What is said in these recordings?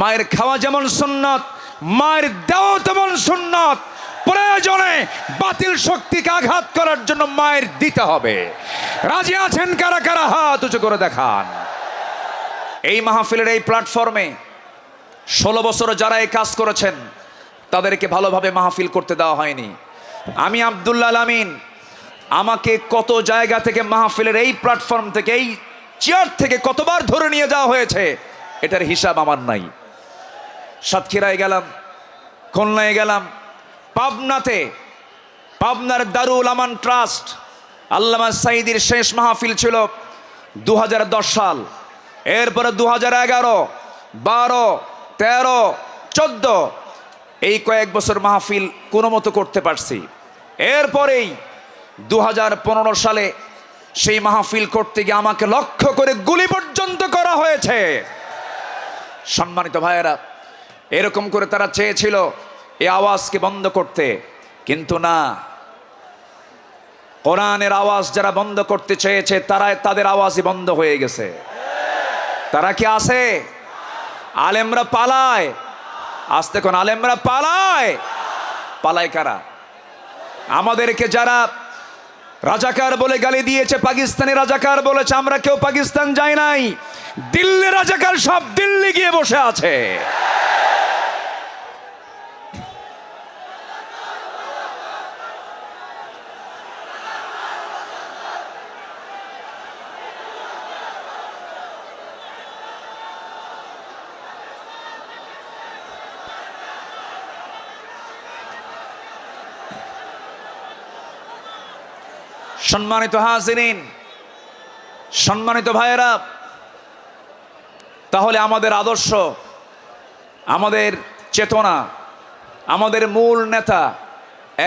মায়ের খাওয়া যেমন সুন্নত, মায়ের দেওয়া তেমন সুন্নত। প্রয়োজনে বাতিল শক্তিকে আঘাত করার জন্য মায়ের দিতে হবে। রাজি আছেন কারা কারা? হাত উঁচু করে দেখান। এই মাহফিলের এই প্ল্যাটফর্মে ষোলো বছর যারা এই কাজ করেছেন, তাদেরকে ভালোভাবে মাহফিল করতে দেওয়া হয়নি। আমি আবদুল্লাহ আমিন, আমাকে কত জায়গা থেকে মাহফিলের এই প্ল্যাটফর্ম থেকে, এই চেয়ার থেকে কতবার ধরে নিয়ে যাওয়া হয়েছে, এটার হিসাব আমার নাই। সাতক্ষীরায় গেলাম, খুলনায় গেলাম, পাবনাতে, পাবনার দারুল আমান ট্রাস্ট, আল্লামা সাইদির শেষ মাহফিল ছিল দু হাজার দশ সাল। এরপরে দু হাজার এগারো, বারো, তেরো, চোদ্দ, এই কয়েক বছর মাহফিল কোনো মতো করতে পারছি। এরপরেই দু হাজার পনেরো সালে সেই মাহফিল করতে গিয়ে আমাকে লক্ষ্য করে গুলি পর্যন্ত করা হয়েছে। সম্মানিত ভাইয়েরা এরকম করে তারা চেয়েছিল এই আওয়াজকে বন্ধ করতে। কিন্তু না। কোরআনের আওয়াজ যারা বন্ধ করতে চেয়েছে, তারাই তাদের আওয়াজই বন্ধ হয়ে গেছে। তারা কি আছে? আলেমরা পালায়। আসতে কোন, আলেমরা পালায়। পালায় কারা? আমাদেরকে যারা রাজাকার বলে গালি দিয়েছে, পাকিস্তানি রাজাকার বলেছে, আমরা কেউ পাকিস্তান যাই নাই। দিল্লি রাজাকার সব দিল্লি গিয়ে বসে আছে। সম্মানিত হাজিরিন, সম্মানিত ভাইয়েরা, তাহলে আমাদের আদর্শ, আমাদের চেতনা, আমাদের মূল নেতা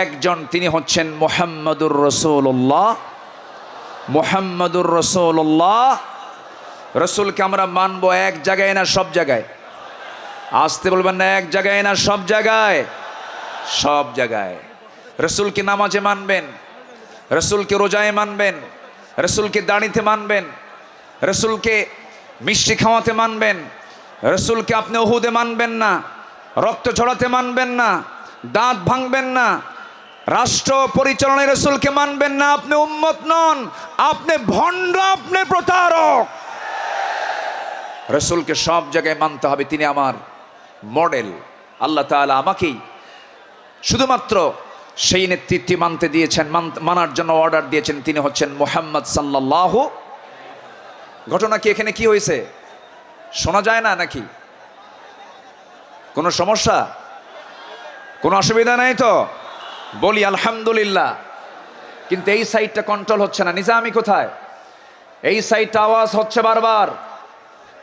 একজন, তিনি হচ্ছেন মোহাম্মদুর রসুল্লাহ মোহাম্মদুর রসুল্লাহ রসুলকে আমরা মানবো এক জায়গায় না সব জায়গায়? আসতে বলবেন না, এক জায়গায় না সব জায়গায়? সব জায়গায়। রসুলকে নামাজে মানবেন রসুলকে রোজায় মানবেন, রসুলকে দাড়িতে মানবেন, রসুলকে মিষ্টি খাওয়াতে মানবেন, রসুলকে আপনি ওহুদে মানবেন না, রক্ত ঝরাতে মানবেন না, দাঁত ভাঙবেন না, রাষ্ট্র পরিচালনায় রসুলকে মানবেন না, আপনি উম্মত নন, আপনি ভণ্ড, আপনি প্রতারক। রসুলকে সব জায়গায় মানতে হবে, তিনি আমার মডেল। আল্লাহ তাআলা আমাকেই শুধুমাত্র সেই নেতৃত্বে মানতে দিয়েছেন, মান- মানার জন্য অর্ডার দিয়েছেন, তিনি হচ্ছেন মোহাম্মদ সাল্লাহ ঘটনা কি এখানে কি হয়েছে? শোনা যায় না নাকি? কোনো সমস্যা? কোনো অসুবিধা নাই তো? বলি আলহামদুলিল্লাহ। কিন্তু এই সাইডটা কন্ট্রোল হচ্ছে না। নিজামি কোথায়? এই সাইডটা আওয়াজ হচ্ছে বারবার।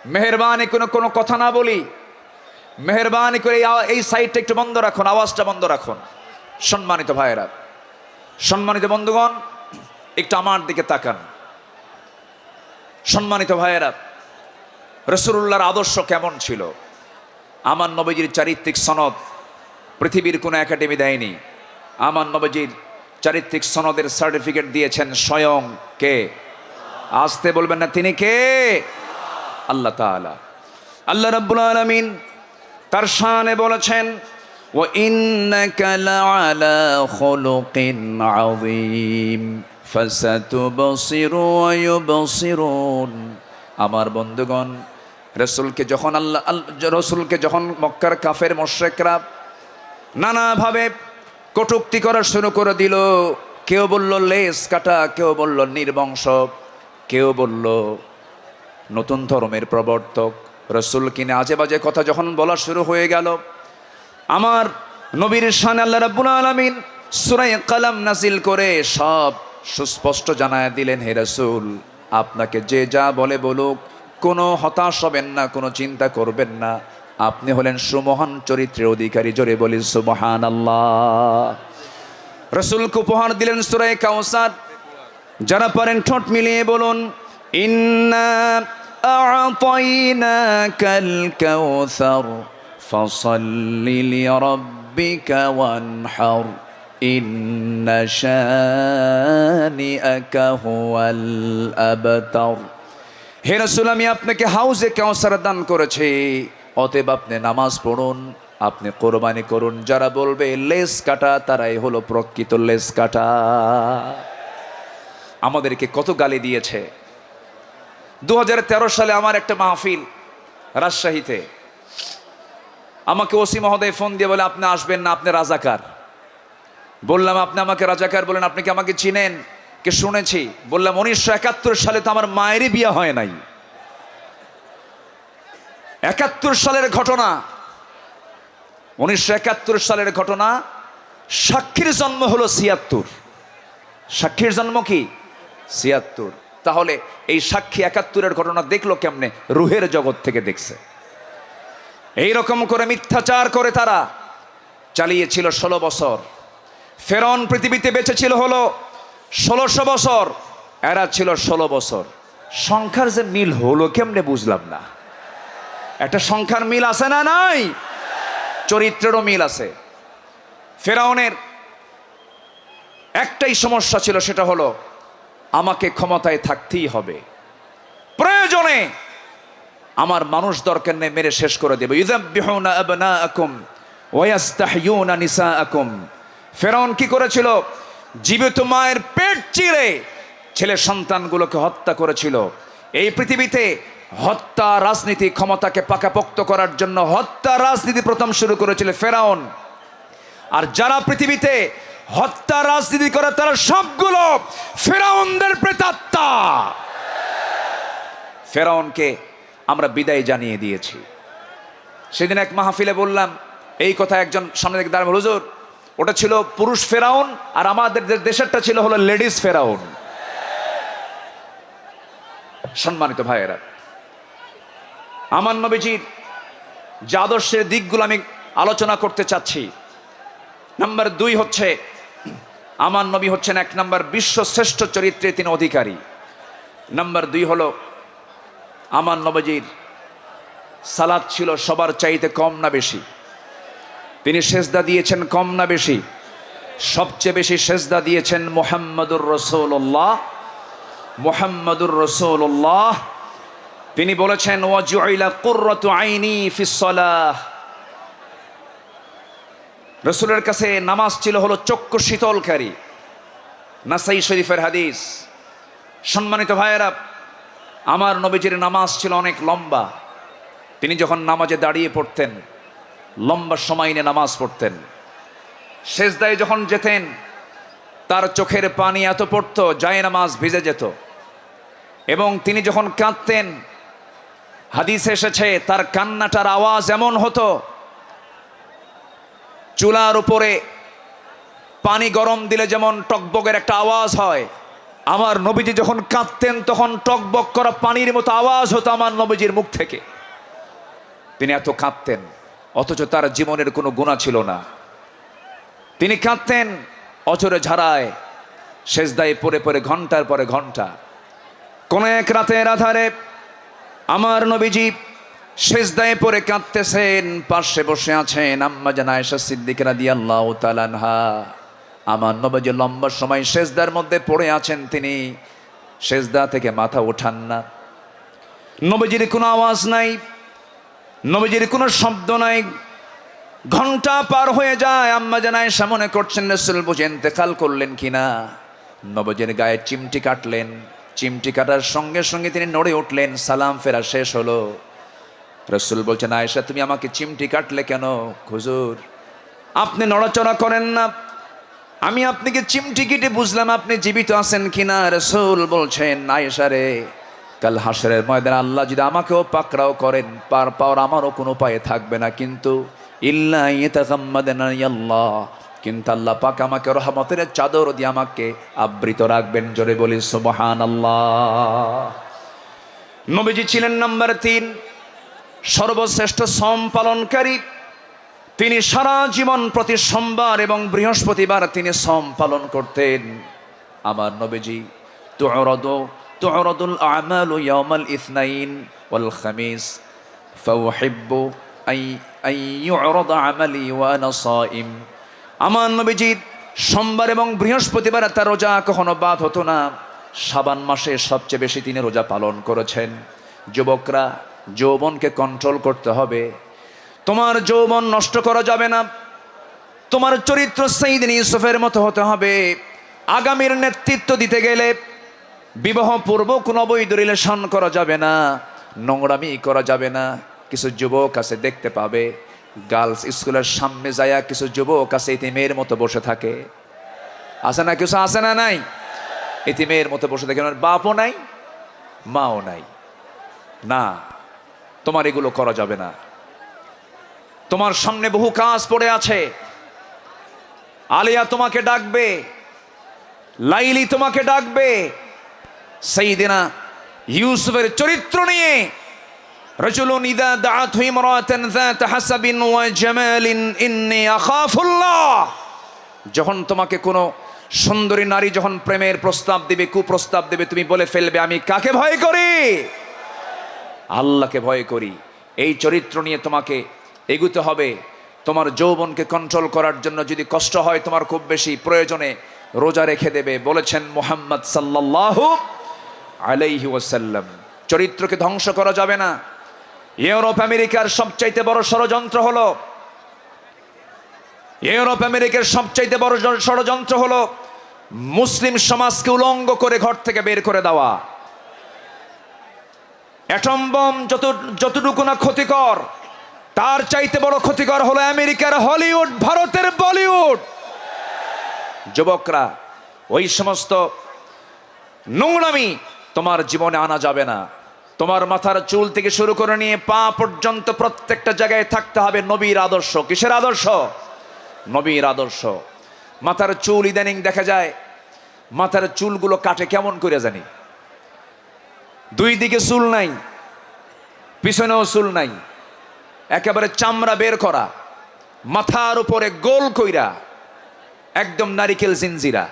মেহরবানি কোনো কোনো কথা না বলি। মেহরবানি করে এই সাইডটা একটু বন্ধ রাখুন, আওয়াজটা বন্ধ রাখুন। সম্মানিত ভাইয়েরা, সম্মানিত বন্ধুগণ, একটু আমার দিকে তাকান। সম্মানিত ভাইয়েরা রসুল্লাহর আদর্শ কেমন ছিল? আমার নবীজির চারিত্রিক সনদ পৃথিবীর কোনো একাডেমি দেয়নি। আমার নবীজির চারিত্রিক সনদের সার্টিফিকেট দিয়েছেন স্বয়ং কে? আসতে বলবেন না, তিনি কে? আল্লাহ আল্লাহ রাব্বুল আলামিন তার শানে বলেছেন লাআলা খুলুকিন আযীম ফাসাতুবসিরু ওয়া ইউবসিরুন আমার বন্ধুগণ, রসুলকে যখন আল্লাহ, আল- রসুলকে যখন মক্কার কাফের মোশরেকরা নানাভাবে কটুক্তি করা শুরু করে দিল, কেউ বলল লেস কাটা, কেউ বলল নির্বংশ, কেউ বলল নতুন ধর্মের প্রবর্তক। রসুল কিনে আজে বাজে কথা যখন বলা শুরু হয়ে গেল আমার নবীর শান আল্লাহ রাব্বুল আলামিন সূরা কালাম নাজিল করে সব সুস্পষ্ট জানায় দিলেন, হে রাসূল, আপনাকে যে যা বলে বলুক, কোনো হতাশ হবেন না, কোনো চিন্তা করবেন না। আপনি হলেন সুমহান চরিত্রের অধিকারী। জোরে বলি সুবহান আল্লাহ রসুলকে উপহার দিলেন সুরায় কাউসার যারা পারেন, ঠোঁট মিলিয়ে বলুন, ইন্না আ'তাইনাকাল কাউসার ফসল্লি লিরাব্বিকা ওয়ানহার ইন্না শানিআকা হুয়াল আবতার হে রাসূল, আমি আপনাকে হাউজে কাউসার দান করেছি। অতএব আপনি নামাজ পড়ুন, আপনি কোরবানি করুন। যারা বলবে লেস কাটা, তারাই হলো প্রকৃত লেস কাটা। আমাদেরকে কত গালি দিয়েছে। দু হাজার তেরো সালে আমার একটা মাহফিল রাজশাহীতে। আমাকে ওসি মহোদয় ফোন দিয়ে বলে, আপনি আসবেন না, আপনি রাজাকার। বললাম, আপনি আমাকে রাজাকার বলেন, আপনি কি আমাকে চিনেন? কে শুনেছি। বললাম, উনিশশো একাত্তর সালে তো আমার মায়েরই বিয়ে হয় নাই। একাত্তর সালের ঘটনা, উনিশশো একাত্তর সালের ঘটনা, সাক্ষীর জন্ম হলো ছিয়াত্তর। সাক্ষীর জন্ম কি? ছিয়াত্তর। তাহলে এই সাক্ষী একাত্তরের ঘটনা দেখল কেমনে? রুহের জগৎ থেকে দেখছে। এই রকম করে মিথ্যাচার করে তারা চালিয়েছিল ষোলো বছর। ফেরন পৃথিবীতে বেঁচে ছিল হলো ষোলোশো বছর, এরা ছিল ষোলো বছর। সংখ্যার যে মিল হলো কেমনে বুঝলাম না। একটা সংখ্যার মিল আছে না নাই? চরিত্রেরও মিল আছে। ফেরাউনের একটাই সমস্যা ছিল, সেটা হলো আমাকে ক্ষমতায় থাকতেই হবে। প্রয়োজনে আমার মানুষ দরকার নেই, মেরে শেষ করে দেবে। ইয়াস্তাহইয়ুনা নিসাআকুম। ফেরাউন কি করেছিল? জীবিত মায়ের পেট চিরে ছেলে সন্তানগুলোকে হত্যা করেছিল। এই পৃথিবীতে হত্যা রাজনীতি ক্ষমতাকে পাকাপোক্ত করার জন্য হত্যা রাজনীতি প্রথম শুরু করেছিল ফেরাউন। আর যারা পৃথিবীতে হত্যা রাজনীতি করে, তারা সবগুলো ফেরাউনদের প্রেতাত্মা। ফেরাউনকে আমরা বিদায় জানিয়ে দিয়েছি। সেদিন এক মাহফিলে বললাম, এই কথা একজন সামনে থেকে দাঁড়াবে হুজুর, ওটা ছিল পুরুষ ফেরাউন আর আমাদের দেশেরটা ছিল হলো লেডিস ফেরাউন। সম্মানিত ভাইয়েরা, আমার নবীজির যে আদর্শের দিকগুলো আমি আলোচনা করতে চাচ্ছি। নাম্বার দুই হচ্ছে, আমার নবী হচ্ছেন এক নাম্বার বিশ্ব শ্রেষ্ঠ চরিত্রে তিনি অধিকারী। নাম্বার দুই হলো আমার নবজির সালাদ ছিল সবার চাইতে কম না বেশি। তিনি সেজদা দিয়েছেন কম না বেশি। সবচেয়ে বেশি সেজদা দিয়েছেন মোহাম্মদুর রসৌল্লাহ মোহাম্মদুর রসৌল্লাহ তিনি বলেছেন আইনি রসুলের কাছে নামাজ ছিল হলো চক্ষু শীতলকারী। নাসাই শরীফের হাদিস। সম্মানিত ভাইয়েরা আমার নবীজির নামাজ ছিল অনেক লম্বা। তিনি যখন নামাজে দাঁড়িয়ে পড়তেন, লম্বা সময় নিয়ে নামাজ পড়তেন। শেষদায় যখন যেতেন, তার চোখের পানি এত পড়তো যায় নামাজ ভিজে যেত। এবং তিনি যখন কাঁদতেন, হাদিস এসেছে, তার কান্নাটার আওয়াজ এমন হতো, চুলার উপরে পানি গরম দিলে যেমন টকবকের একটা আওয়াজ হয় আমার নবীজি যখন কাঁদতেন, তখন টকবক করা পানির মতো আওয়াজ হতো আমার নবীজির মুখ থেকে। তিনি এত কাঁদতেন, অথচ তার জীবনের কোনো গুণা ছিল না। তিনি কাঁদতেন অচরে ঝাড়ায় শেষদায় পরে পরে ঘণ্টার পরে ঘণ্টা। কোন এক রাতের আধারে আমার নবীজি শেষদায় পরে কাঁদতেছেন, পাশে বসে আছেন আম্মা জানা এসা সিদ্দিকেরা দিয়ে তালানহা আমার নবীজি লম্বা সময় শেষদার মধ্যে পড়ে আছেন তিনি। শেষদা থেকে মাথা ওঠান না। নবীজির কোনো আওয়াজ নাই। নবীজির কোনো শব্দ নাই। ঘণ্টা পার হয়ে যায়। আম্মা জানায় সামনে করছেন রসুল বুঝে ইন্তেকাল করলেন কিনা? নবজের গায়ে চিমটি কাটলেন। চিমটি কাটার সঙ্গে সঙ্গে তিনি নড়ে উঠলেন। সালাম ফেরা শেষ হলো। রসুল বলছেন আয়েশা তুমি আমাকে চিমটি কাটলে কেন? খুজুর আপনি নড়াচড়া করেন না। আমি আপনাকে চিমটি কেটে বুঝলাম, আপনি জীবিত আছেন কিনা? রসুল বলছেন আয়েশা রে কাল হাসরের ময়দান আল্লাহ যদি আমাকেও পাকড়াও করেন, পার পাওয়ার আমারও কোনো উপায়ে থাকবে না। কিন্তু, ইল্লা কিন্তু আল্লাহ পাক আমাকে রহমতের চাদর দিয়ে আমাকে আবৃত রাখবেন। জোরে বলি সুবহান আল্লাহ নবীজি ছিলেন নাম্বার তিন, সর্বশ্রেষ্ঠ সম পালনকারী। তিনি সারা জীবন প্রতি সোমবার এবং বৃহস্পতিবার তিনি সম পালন করতেন। আমার নবীজি তুরদ তুরদুল আমালু ইয়াউমাল ইসনাইন ওয়াল খামিস, ফাউহিব্বু আই আই ইউরদ আমালি ওয়া আনা সাইম। আমার নবীজির সোমবার এবং বৃহস্পতিবার তার রোজা কখনো বাদ হতো না। সাবান মাসে সবচেয়ে বেশি তিনি রোজা পালন করেছেন। যুবকরা, যৌবনকে কন্ট্রোল করতে হবে। তোমার যৌবন নষ্ট করা যাবে না। তোমার চরিত্র সেইদিন ইউসুফের মতো হতে হবে। আগামীর নেতৃত্ব দিতে গেলে বিবাহ পূর্ব কোনো অবৈধ রিলেশন করা যাবে না। নোংরামি করা যাবে না। কিছু যুবক আছে, দেখতে পাবে। গার্লস স্কুলের সামনে যায়া কিছু যুবক আছে, ইতিমের মতো বসে থাকে। আছে না কিছু? আছে না নাই? ইতিমের মতো বসে থাকে। বাপও নাই, মাও নাই। না, তোমার এগুলো করা যাবে না। তোমার সামনে বহু কাজ পড়ে আছে। আলিয়া তোমাকে ডাকবে। লাইলি তোমাকে ডাকবে। সেই দিনা ইউসুফের চরিত্র নিয়ে দাআত ইমরাতান যাত হাসাবিন ওয়া জামালিন ইন্নী আখাফুল্লাহ। যখন তোমাকে কোনো সুন্দরী নারী যখন প্রেমের প্রস্তাব দেবে, কুপ্রস্তাব দেবে, তুমি বলে ফেলবে, আমি কাকে ভয় করি? আল্লাহকে ভয় করি। এই চরিত্র নিয়ে তোমাকে এগুতে হবে। তোমার যৌবনকে কন্ট্রোল করার জন্য যদি কষ্ট হয়, তোমার খুব বেশি প্রয়োজনে রোজা রেখে দেবে। বলেছেন মোহাম্মদ সাল্লাল্লাহু আলাইহি ওয়াসাল্লাম। চরিত্রকে ধ্বংস করা যাবে না। ইউরোপ আমেরিকার সবচাইতে বড় ষড়যন্ত্র হলো, ইউরোপ আমেরিকার সবচাইতে বড় ষড়যন্ত্র হলো মুসলিম সমাজকে উলঙ্গ করে ঘর থেকে বের করে দেওয়া। অ্যাটম বম যত যতটুকু না ক্ষতিকর তার চাইতে বড় ক্ষতিকর হলো আমেরিকার হলিউড, ভারতের বলিউড। যুবকরা, ওই সমস্ত নোংরামি তোমার জীবনে আনা যাবে না। তোমার মাথার চুল থেকে শুরু করে নিয়ে পা পর্যন্ত প্রত্যেকটা জায়গায় থাকতে হবে নবীর আদর্শ। কিসের আদর্শ? নবীর আদর্শ। মাথার চুল ইদানিং দেখা যায়, মাথার চুলগুলো কাটে কেমন করে জানি। দুই দিকে চুল নাই, পিছনেও চুল নাই। একেবারে চামড়া বের করা, মাথার উপরে গোল কইরা, একদম নারিকেল জিনজিরা।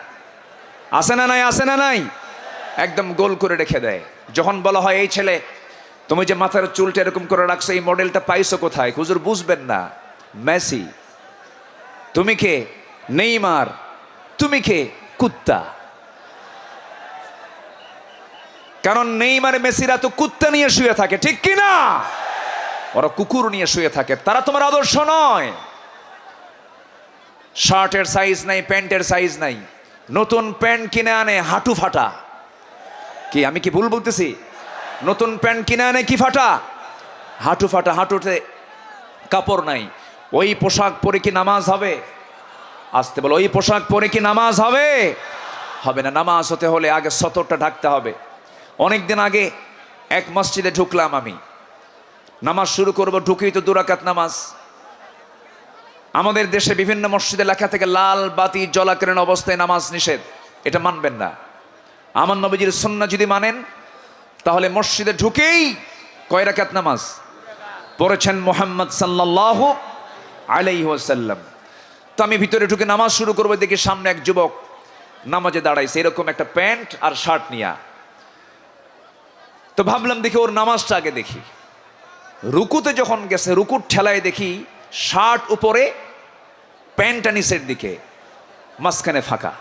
আছে না নাই, আছে না নাই? একদম গোল করে রেখে দেয়। যখন বলা হয়, এই ছেলে, তুমি যে মাথার চুলটা এরকম করে রাখছো, এই মডেলটা পাইছো কোথায়? হুজুর বুঝবেন না। মেসি, তুমি কে? নেইমার, তুমি কে? কুত্তা। কারণ নেইমার, মেসিরা তো কুত্তা নিয়ে শুয়ে থাকে, ঠিক কিনা? না ওরা কুকুর নিয়ে শুয়ে থাকে। তারা তোমার আদর্শ নয়। শার্টের সাইজ নাই, প্যান্টের সাইজ নাই। নতুন প্যান্ট কিনে আনে, হাঁটু ফাটা। কি, আমি কি ভুল বলতেছি? নতুন প্যান্ট কিনে আনে কি ফাটা? হাঁটু ফাটা, হাঁটুতে কাপড় নাই। ওই পোশাক পরে কি নামাজ হবে? আসতে বলো, ওই পোশাক পরে কি নামাজ হবে? হবে না, নামাজ হতে হলে আগে সতরটা ঢাকতে হবে। অনেক দিন আগে এক মসজিদে ঢুকলাম আমি। নামাজ শুরু করব ঢুকেই তো দুরাকাত নামাজ। আমাদের দেশে বিভিন্ন মসজিদে লেখা থেকে, লাল বাতি জলাকরণ অবস্থায় নামাজ নিষেধ। এটা মানবেন না। আমার নবীজির সন্না যদি মানেন, তাহলে মসজিদে ঢুকেই কয় রাকাত নামাজ? পড়েছেন মোহাম্মদ সাল্লাহ আলাইহি ওয়াসাল্লাম। তো আমি ভিতরে ঢুকে নামাজ শুরু করব, দেখি সামনে এক যুবক নামাজে দাঁড়াইছে, এরকম একটা প্যান্ট আর শার্ট নিয়া। তো ভাবলাম দেখি ওর নামাজটা আগে দেখি। রুকুতে যখন গেছে, রুকুর ঠেলায় দেখি শার্ট উপরে প্যান্টটা নিচের দিকে, মাঝখানে ফাঁকা।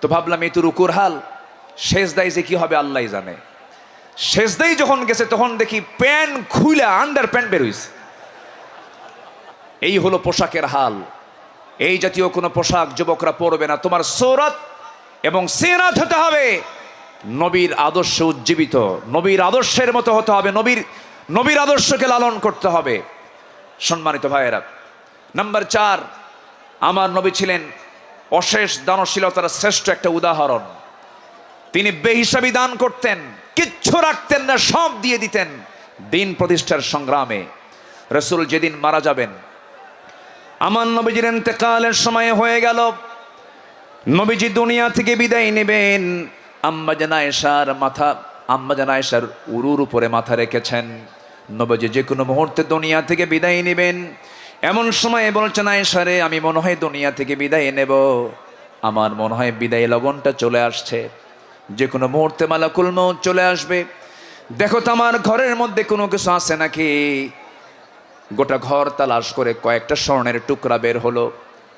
তো ভাবলাম, এই তো রুকুর হাল। শেষ দায় যে কি হবে আল্লাহ জানে। শেষ দায় যখন গেছে, তখন দেখি প্যান্ট খুইলা, আন্ডার প্যান্ট বেরোইছে এই হলো পোশাকের হাল। এই জাতীয় কোনো পোশাক যুবকরা পরবে না। তোমার সৌরত এবং সেরাত হতে হবে। নবীর আদর্শে উজ্জীবিত, নবীর আদর্শের মতো হতে হবে। নবীর নবীর আদর্শকে লালন করতে হবে। সম্মানিত ভাইয়েরা, নাম্বার চার, আমার নবী ছিলেন অশেষ দানশীলতার শ্রেষ্ঠ একটা উদাহরণ। তিনি বেহিসাবি দান করতেন, কিচ্ছু রাখতেন না, সব দিয়ে দিতেন দিন প্রতিষ্ঠার সংগ্রামে। রসুল যেদিন মারা যাবেন, আমার নবীজির ইন্তেকালের সময় হয়ে গেল। নবীজি দুনিয়া থেকে বিদায় নেবেন। আম্মা মাথা, আম্মা জানায়সার উরুর উপরে মাথা রেখেছেন। নবীজি, যে কোনো মুহূর্তে দুনিয়া থেকে বিদায় নেবেন। এমন সময় বলছেন, আয়েশারে, আমি মনে হয় দুনিয়া থেকে বিদায় নেব। আমার মনে হয় বিদায় লগনটা চলে আসছে। যে কোনো মুহূর্তে মালাকুল মৌত চলে আসবে। দেখো তো, আমার ঘরের মধ্যে কোনো কিছু আছে নাকি? গোটা ঘর তালাশ করে কয়েকটা স্বর্ণের টুকরা বের হলো।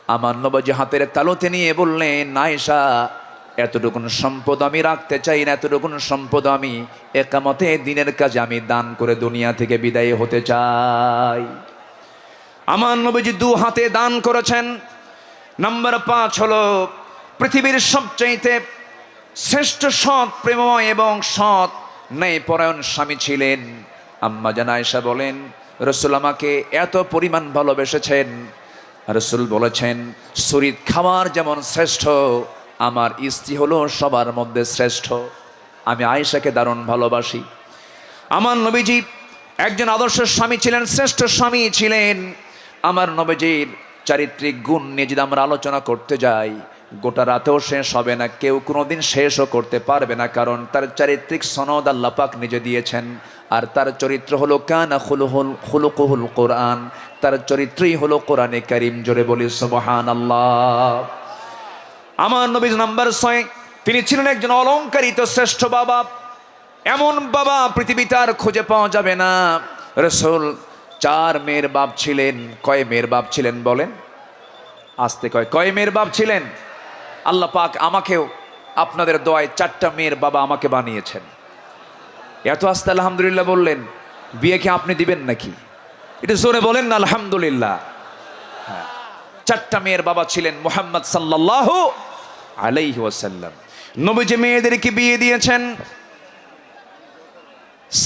আমার নবজি হাতের তালুতে নিয়ে বললেন নাইসা এতটুকুন সম্পদ আমি রাখতে চাই না এতটুকুন সম্পদ আমি একামতে দিনের কাজে আমি দান করে দুনিয়া থেকে বিদায় হতে চাই। আমার নবীজি দু হাতে দান করেছেন। নাম্বার পাঁচ হলো পৃথিবীর সবচাইতে শ্রেষ্ঠ সৎ প্রেমময় এবং সৎ ন্যায় পরায়ণ স্বামী ছিলেন। আম্মা জানায়সা বলেন, রসুল আমাকে এত পরিমাণ ভালোবেসেছেন। রসুল বলেছেন শরীর খাবার যেমন শ্রেষ্ঠ আমার স্ত্রী হলো সবার মধ্যে শ্রেষ্ঠ। আমি আয়েশাকে দারুণ ভালোবাসি। আমার নবীজি একজন আদর্শ স্বামী ছিলেন, শ্রেষ্ঠ স্বামী ছিলেন। আমার নবীজির চারিত্রিক গুণ নিয়ে যদি আমরা আলোচনা করতে যাই, গোটা রাতেও শেষ হবে না, কেউ কোনোদিন শেষও করতে পারবে না, কারণ তার চারিত্রিক সনদ আল্লাহ পাক নিজে দিয়েছেন। আর তার চরিত্র হলো, কানা খুলুহুল, খুলুকুহুল কোরআন। তার চরিত্রই হলো কোরআনে কারিম, জোরে বলি সুবহান আল্লাহ আমার নবীজ নাম্বার ছয়। তিনি ছিলেন একজন অলংকারিত শ্রেষ্ঠ বাবা। এমন বাবা পৃথিবীতে আর খুঁজে পাওয়া যাবে না। রসুল, চার মেয়ের বাপ ছিলেন। কয় মেয়ের বাপ ছিলেন বলেন? আসতে কয় কয় মেয়ের বাপ ছিলেন? আল্লাহ পাক আমাকেও আপনাদের দোয়ায় চারটা মেয়ের বাবা আমাকে বানিয়েছেন। এত আস্তে আলহামদুলিল্লাহ বললেন, বিয়ে কি আপনি দিবেন নাকি? এটা জোরে বলেন না, আলহামদুলিল্লাহ। হ্যাঁ। চারটা মেয়ের বাবা ছিলেন মোহাম্মদ সাল্লাহ আলাইহি ওয়াসাল্লাম। নবীজি মেয়েদেরকে বিয়ে দিয়েছেন।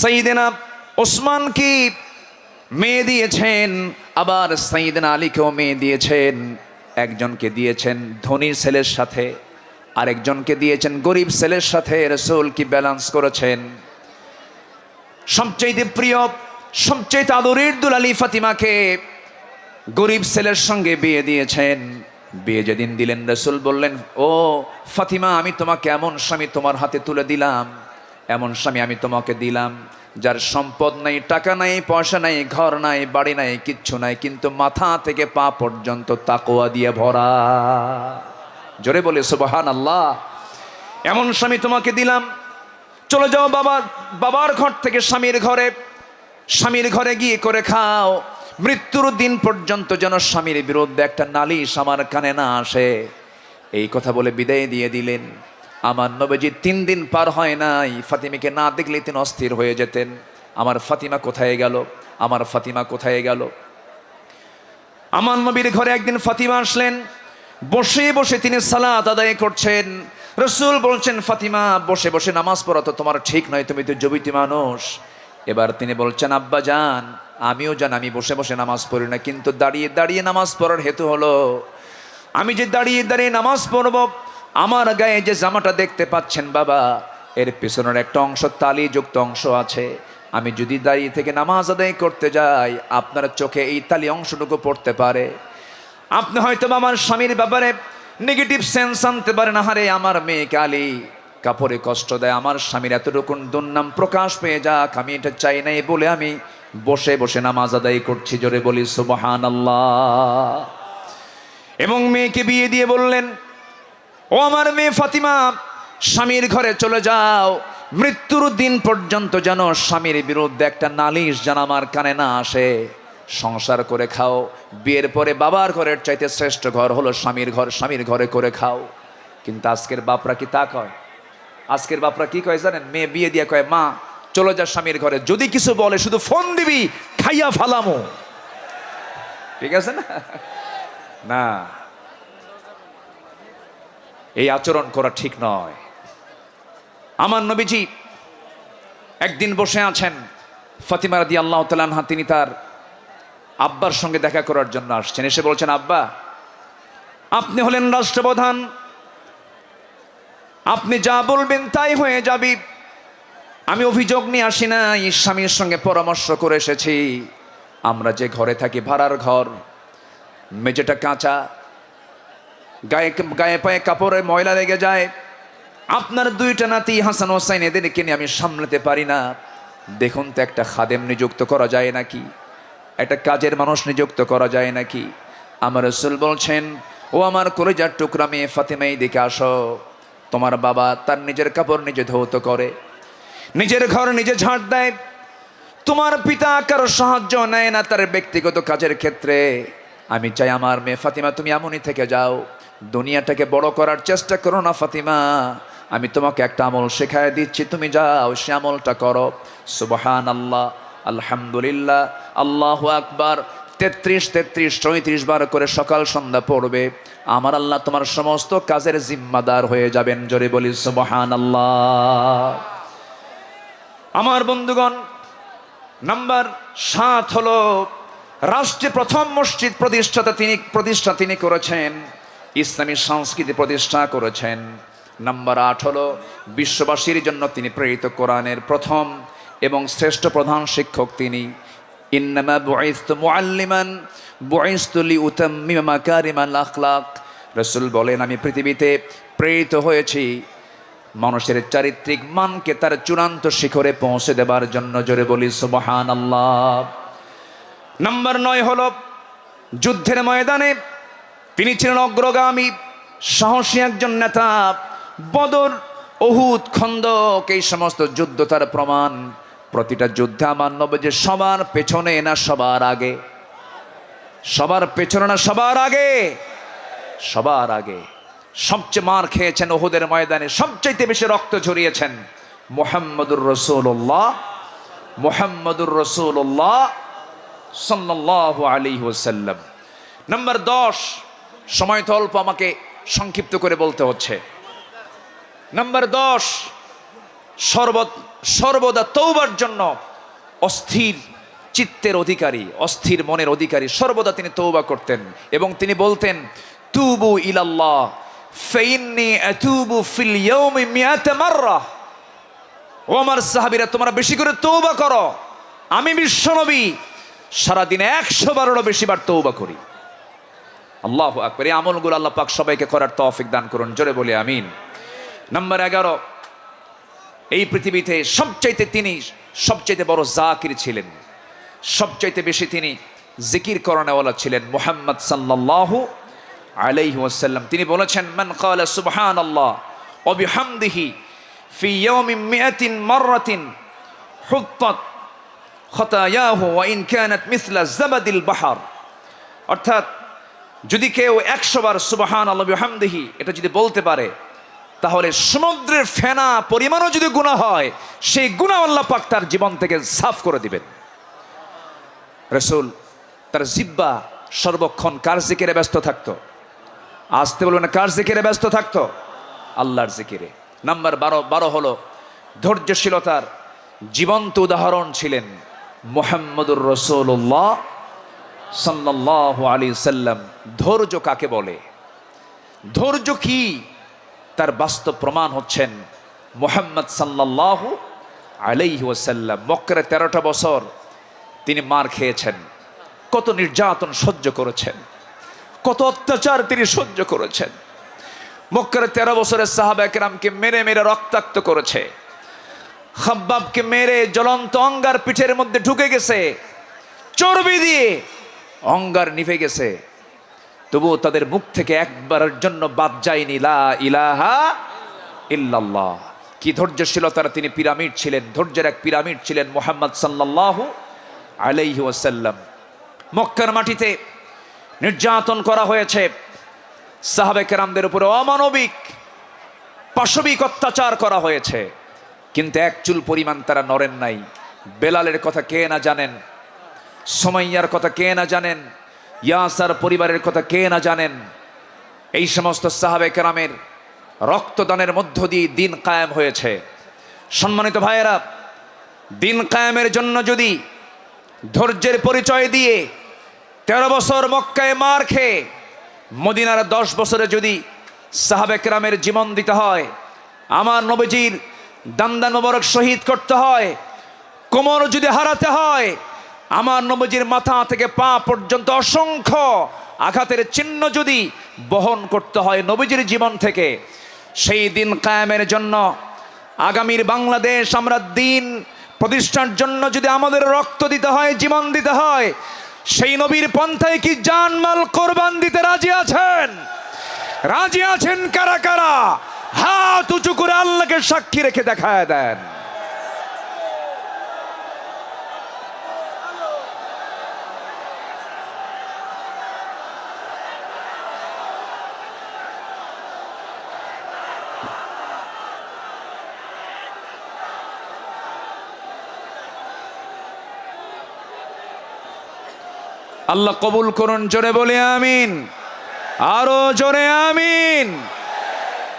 সাইদেনা ওসমান কি মেয়ে দিয়েছেন, আবার সাইদেনা আলীকেও মেয়ে দিয়েছেন। একজনকে দিয়েছেন ধনীর ছেলের সাথে, আরেকজনকে দিয়েছেন গরিব ছেলের সাথে, রসুল কি ব্যালেন্স করেছেন? সবচাইতে প্রিয়, সবচাইতে আদরের দুলালি ফাতিমাকে গরিব ছেলের সঙ্গে বিয়ে দিয়েছেন। বিয়ে যেদিন দিলেন, রসুল বললেন, ও ফাতিমা, আমি তোমাকে এমন স্বামী তোমার হাতে তুলে দিলাম। এমন স্বামী আমি তোমাকে দিলাম, যার সম্পদ নাই, টাকা নাই, পয়সা নাই, ঘর নাই, বাড়ি নাই, কিচ্ছু নাই, কিন্তু মাথা থেকে পা পর্যন্ত তাকোয়া দিয়ে ভরা। জোরে বলে সুবাহান আল্লাহ এমন স্বামী তোমাকে দিলাম। চলে যাও বাবা, বাবার ঘর থেকে স্বামীর ঘরে স্বামীর ঘরে গিয়ে করে খাও। মৃত্যুর দিন পর্যন্ত যেন স্বামীর বিরুদ্ধে একটা নালিশ আমার কানে না আসে। এই কথা বলে বিদায় দিয়ে দিলেন। আমার নবীজি তিন দিন পার হয় নাই, ফাতিমাকে না দেখলে তিনি অস্থির হয়ে যেতেন। আমার ফাতিমা কোথায় গেল? আমার ফাতিমা কোথায় গেল? আমার নবীর ঘরে একদিন ফাতিমা আসলেন। বসে বসে তিনি সালাত আদায় করছেন। রসুল বলছেন, ফাতিমা, বসে বসে নামাজ পড়া তো তোমার ঠিক নয়, তুমি তো জবিতি মানুষ। এবার তিনি বলছেন, আব্বা যান আমিও জান, আমি বসে বসে নামাজ পড়ি না, কিন্তু দাঁড়িয়ে দাঁড়িয়ে নামাজ পড়ার হেতু হলো, আমি যে দাঁড়িয়ে দাঁড়িয়ে নামাজ পড়ব, আমার গায়ে যে জামাটা দেখতে পাচ্ছেন বাবা, এর পেছনের একটা অংশ তালিযুক্ত অংশ আছে। আমি যদি দাঁড়িয়ে থেকে নামাজ আদায় করতে যাই, আপনার চোখে এই তালি অংশটুকু পড়তে পারে। আপনি হয়তো আমার স্বামীর ব্যাপারে নেগেটিভ সেন্স আনতে পারেন হারে আমার মেয়ে কালি কাপড়ে কষ্ট দেয়, আমার স্বামীর এতটুকুন দুর্নাম প্রকাশ পেয়ে যাক, আমি এটা চাই নাই বলে আমি বসে বসে নামাজ আদায় করছি, জোরে বলি সুবহান আল্লাহ এবং মেয়েকে বিয়ে দিয়ে বললেন, ও আমার মেয়ে ফাতিমা, স্বামীর ঘরে চলে যাও। মৃত্যুর দিন পর্যন্ত যেন স্বামীর বিরুদ্ধে একটা নালিশ যেন আমার কানে না আসে। সংসার করে খাও। বিয়ের পরে বাবার ঘরের চাইতে শ্রেষ্ঠ ঘর হলো স্বামীর ঘর। স্বামীর ঘরে করে খাও। কিন্তু আজকের বাপরা কি তা কয়? আজকের বাপরা কি কয় জানেন? মেয়ে বিয়ে দিয়ে কয়, মা চলে যা স্বামীর ঘরে। যদি কিছু বলে, শুধু ফোন দিবি, খাইয়া ফালামো। ঠিক আছে না? না। এই আচরণ করা ঠিক নয়। আমার নবীজি একদিন বসে আছেন, ফাতিমা রাদি আল্লাহ তালানহা তিনি তার আব্বার সঙ্গে দেখা করার জন্য আসছেন। এসে বলছেন, আব্বা, আপনি হলেন রাষ্ট্রপ্রধান। আপনি যা বলবেন তাই হয়ে যাবি। আমি অভিযোগ নিয়ে আসি না স্বামীর সঙ্গে পরামর্শ করে এসেছি। আমরা যে ঘরে থাকি, ভাড়ার ঘর, মেঝেটা কাঁচা, গায়ে গায়ে পায়ে কাপড়ে ময়লা লেগে যায়। আপনার দুইটা নাতি হাসান হোসাইন এদেরকে নিয়ে আমি সামলাতে পারি না। দেখুন তো, একটা খাদেম নিযুক্ত করা যায় নাকি? একটা কাজের মানুষ নিযুক্ত করা যায় নাকি? আমার রসুল বলছেন, ও আমার কলেজার টুকরা মেয়ে ফাতেমাই দিকে আসো। তোমার বাবা তার নিজের কাপড় নিজে ধৌত করে। নিজের ঘর নিজে ঝাঁট দেয়। তোমার পিতা কারও সাহায্য নেয় না তার ব্যক্তিগত কাজের ক্ষেত্রে। আমি চাই আমার মেয়ে ফাতিমা, তুমি এমনই থেকে যাও। দুনিয়াটাকে বড় করার চেষ্টা করো না ফাতিমা। আমি তোমাকে একটা আমল শেখায় দিচ্ছি, তুমি যাও, সে আমলটা করো। সুবহান আল্লাহ আলহামদুলিল্লাহ, আল্লাহ আকবার। তেত্রিশ তেত্রিশ, চৌত্রিশ বার করে সকাল সন্ধ্যা পড়বে। আমার আল্লাহ তোমার সমস্ত কাজের জিম্মাদার হয়ে যাবেন, জোরে বলি সুবহান আল্লাহ আমার বন্ধুগণ, নাম্বার সাত হলো, রাষ্ট্রে প্রথম মসজিদ প্রতিষ্ঠাতা তিনি, প্রতিষ্ঠা তিনি করেছেন, ইসলামী সংস্কৃতি প্রতিষ্ঠা করেছেন। নাম্বার আট হলো, বিশ্ববাসীর জন্য তিনি প্রেরিত কোরআনের প্রথম এবং শ্রেষ্ঠ প্রধান শিক্ষক তিনি। ইন্নামা বুআইস্তু মুআল্লিমান বুআইস্তু লিউতাম্মিমা মাকারিমাল আখলাক। রাসূল বলেন, আমি পৃথিবীতে প্রেরিত হয়েছি মানুষের চারিত্রিক মানকে তার চূড়ান্ত শিখরে পৌঁছে দেবার জন্য জোরে বলি সুবহান আল্লাহ নাম্বার নয় হল, যুদ্ধের ময়দানে তিনি ছিলেন অগ্রগামী, সাহসী একজন নেতা। বদর অহুদ খন্দক, এই সমস্ত যুদ্ধ তার প্রমাণ। প্রতিটা যুদ্ধে আমার নবে যে সবার পেছনে না সবার আগে? সবার পেছনে না সবার আগে? সবার আগে। সবচেয়ে মার খেয়েছেন ওহুদের ময়দানে, সবচাইতে বেশি রক্ত ঝরিয়েছেন মোহাম্মদুর রসুল্লাহ মোহাম্মদুর রসুল্লাহ সাল্লাহ আলী ওসাল্লাম নম্বর দশ, সময় তো অল্প, আমাকে সংক্ষিপ্ত করে বলতে হচ্ছে। নম্বর দশ, সর্বত, সর্বদা তৌবার জন্য অস্থির চিত্তের অধিকারী, অস্থির মনের অধিকারী, সর্বদা তিনি তৌবা করতেন এবং তিনি বলতেন, তুবু ইলাল্লাহ ফেইন্নি আতুবু ফিল ইয়াউমি মিয়াতে মাররা ও আমার সাহাবীরা, তোমরা বেশি করে তৌবা করো। আমি বিশ্বনবী, সারাদিনে একশো বারোরও বেশি বার তৌবা করি। আল্লাহ আকবর, এই আমলগুলো আল্লাহ পাক সবাইকে করার তৌফিক দান করুন, জোরে বলি আমিন। নাম্বার এগারো, এই পৃথিবীতে সবচাইতে তিনি সবচাইতে বড় জাকির ছিলেন। সবচাইতে বেশি তিনি জিকির করণেওয়ালা ছিলেন মুহাম্মদ সাল্লাল্লাহু আলাইহি ওয়াসাল্লাম। তিনি বলেছেন, মান ক্বালা সুবহানাল্লাহ, ওয়া বিহামদিহি ফি ইয়াউমিন মিআতিন মাররাতিন হুত্তাত খতায়াহু ওয়া ইন কানাত মিসলা জাবাদিল বাহার। অর্থাৎ, যদি কেউ একশো বার সুবাহান আল্লাহ এটা যদি বলতে পারে, তাহলে সমুদ্রের ফেনা পরিমাণও যদি গুণা হয়, সেই গুণা আল্লাহ পাক তার জীবন থেকে সাফ করে দিবেন। রসুল তার জিব্বা সর্বক্ষণ কার জিকিরে ব্যস্ত থাকতো? আসতে বলবেন না। কার জিকিরে ব্যস্ত থাকতো? আল্লাহর জিকিরে। নাম্বার বারো বারো হলো ধৈর্যশীলতার জীবন্ত উদাহরণ ছিলেন মোহাম্মদুর রসুল্লাহ সাল্লাহ আলী সাল্লাম ধৈর্য কাকে বলে? ধৈর্য কি? তার বাস্তব প্রমাণ হচ্ছেন মোহাম্মদ সাল্লাহ আলাইহি ওসাল্লাম মক্কারে তেরোটা বছর তিনি মার খেয়েছেন। কত নির্যাতন সহ্য করেছেন। কত অত্যাচার তিনি সহ্য করেছেন। মক্কারে তেরো বছরের সাহাবা একরামকে মেরে মেরে রক্তাক্ত করেছে। খাব্বাবকে মেরে জ্বলন্ত অঙ্গার পিঠের মধ্যে ঢুকে গেছে। চর্বি দিয়ে অঙ্গার নিভে গেছে। তবুও তাদের মুখ থেকে একবারের জন্য বাদ যায়নি, লা ইলাহা ইল্লাল্লাহ। কি ধৈর্যশীলতার তিনি পিরামিড ছিলেন, ধৈর্যের এক পিরামিড ছিলেন মোহাম্মদ সাল্লাল্লাহু আলাইহি ওয়াসাল্লাম। মক্কার মাটিতে নির্যাতন করা হয়েছে। সাহাবে কেরামদের উপরে অমানবিক, পাশবিক অত্যাচার করা হয়েছে। কিন্তু এক চুল পরিমাণ তারা নড়েন নাই। বেলালের কথা কে না জানেন? সোমাইয়ার কথা কে না জানেন? ইয়াসার পরিবারের কথা কে না জানেন? এই সমস্ত সাহাবে কেরামের রক্তদানের মধ্য দিয়ে দিন কায়েম হয়েছে। সম্মানিত ভাইয়েরা, দিন কায়েমের জন্য যদি ধৈর্যের পরিচয় দিয়ে তেরো বছর মক্কায় মার খেয়ে মদিনার দশ বছরে যদি সাহাবে কেরামের জীবন দিতে হয়, আমার নবীজির দান্দা নবরক শহীদ করতে হয়, কোমর যদি হারাতে হয়, আমার নবজির মাথা থেকে পা পর্যন্ত অসংখ্য আঘাতের চিহ্ন যদি বহন করতে হয় নবীজির জীবন থেকে, সেই দিন কায়েমের জন্য আগামীর বাংলাদেশ আমরা দিন প্রতিষ্ঠার জন্য যদি আমাদের রক্ত দিতে হয়, জীবন দিতে হয় সেই নবীর পন্থায় কি জানমাল কোরবান দিতে রাজি আছেন? রাজি আছেন কারা কারা? হাত উঁচু করে আল্লাহকে সাক্ষী রেখে দেখায় দেন। আল্লাহ কবুল করুন, জোরে বলে আমিন। আরও জোরে আমিন।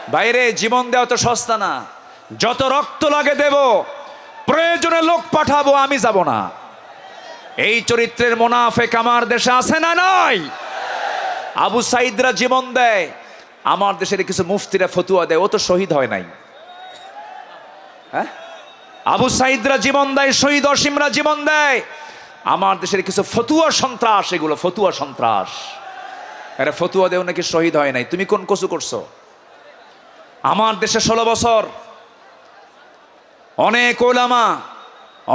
বাইরে জীবন দেওয়া তো সস্তা না। যত রক্ত লাগে দেব, প্রয়োজনে লোক পাঠাবো, আমি যাব না। এই চরিত্রের মোনাফেক আমার দেশে আছে না নয় আবু সাইদরা জীবন দেয়, আমার দেশের কিছু মুফতিরা ফতুয়া দেয়, ও তো শহীদ হয় নাই। হ্যাঁ? আবু সাইদরা জীবন দেয়, শহীদ অসীমরা জীবন দেয় আমার দেশের কিছু ফতুয়া সন্ত্রাস, এগুলো ফতুয়া সন্ত্রাস। এরা ফতুয়া দেও নাকি শহীদ হয় নাই? তুমি কোন কসু করছ? আমার দেশে ষোলো বছর। অনেক ওলামা,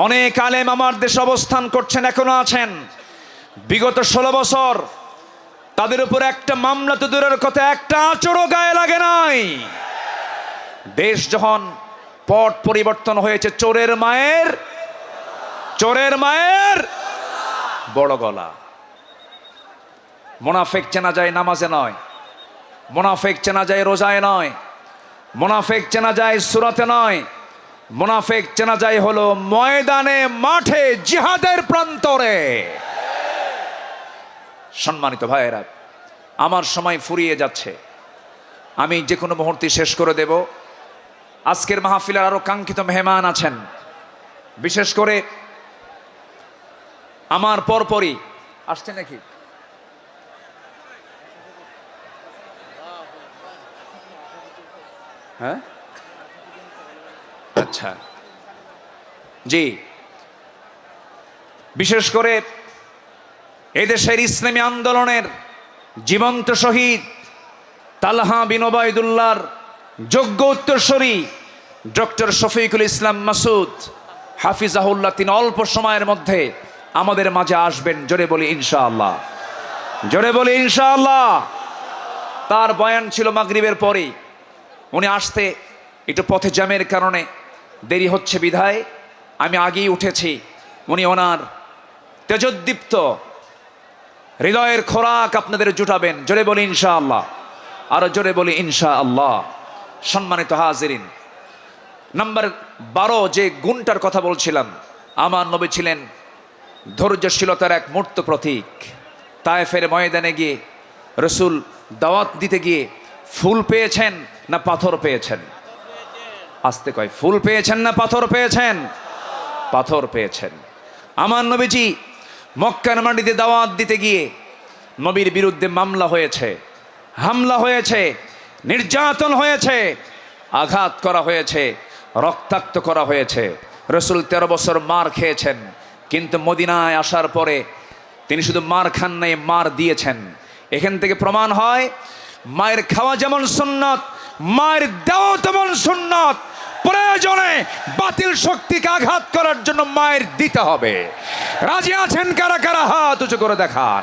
অনেক আলেম আমার দেশে অবস্থান করছেন, এখনও আছেন। বিগত ষোলো বছর, তাদের উপর একটা মামলা তো দূরের কথা, একটা আচরও গায়ে লাগে নাই। দেশ যখন পট পরিবর্তন হয়েছে, চোরের মায়ের চোরের মায়ের বড় গলা। মোনাফেক চেনা যায় নামাজে নয়, মোনাফেক চেনা যায় রোজায় নয়, মোনাফেক চেনা যায় সুরাতে নয়, মোনাফেক চেনা যায় হলো ময়দানে, মাঠে, জিহাদের প্রান্তরে। সম্মানিত ভাইয়েরা, আমার সময় ফুরিয়ে যাচ্ছে। আমি যে কোনো মুহূর্তে শেষ করে দেব। আজকের মাহফিলের আরও কাঙ্ক্ষিত মেহমান আছেন। বিশেষ করে আমার পরপরই। আসছে নাকি? হ্যাঁ? আচ্ছা। জি। বিশেষ করে এদেশের ইসলামী আন্দোলনের জীবন্ত শহীদ তালহা বিন ওবায়দুল্লাহর যোগ্য উত্তরসূরি ডক্টর শফিকুল ইসলাম মাসুদ, হাফিজাহুল্লাহ, তিনি অল্প সময়ের মধ্যে আমাদের মাঝে আসবেন, জোরে বলি ইনশাআল্লাহ। জোরে বলি ইনশাআল্লাহ। তার বয়ান ছিল মাগরিবের পরেই। উনি আসতে একটু পথে জ্যামের কারণে দেরি হচ্ছে বিধায়। আমি আগেই উঠেছি। উনি ওনার তেজোদ্দীপ্ত হৃদয়ের খোরাক আপনাদের জুটাবেন। জোরে বলি ইনশা আল্লাহ আরও জোরে বলি ইনশা আল্লাহ সম্মানিত হাজিরিন, নাম্বার বারো যে গুণটার কথা বলছিলাম, আমার নবী ছিলেন ধৈর্যশীলতার এক মূর্ত প্রতীক। তায়েফের ময়দানে গিয়ে রসুল দাওয়াত দিতে গিয়ে ফুল পেয়েছেন না পাথর পেয়েছেন? আসতে কয়, ফুল পেয়েছেন না পাথর পেয়েছেন? পাথর পেয়েছেন। আমার নবীজি মক্কার মাটিতে দাওয়াত দিতে গিয়ে নবীর বিরুদ্ধে মামলা হয়েছে, হামলা হয়েছে, নির্যাতন হয়েছে, আঘাত করা হয়েছে, রক্তাক্ত করা হয়েছে। রসুল তেরো বছর মার খেয়েছেন কিন্তু মদিনায় আসার পরে তিনি শুধু মার খান নাই, মার দিয়েছেন। এখান থেকে প্রমাণ হয়, মায়ের খাওয়া যেমন সুন্নত, মায়ের দেওয়া তেমন সুন্নত। প্রয়োজনে বাতিল শক্তিকে আঘাত করার জন্য মায়ের দিতে হবে। রাজি আছেন কারা কারা? হাত উঁচু করে দেখান।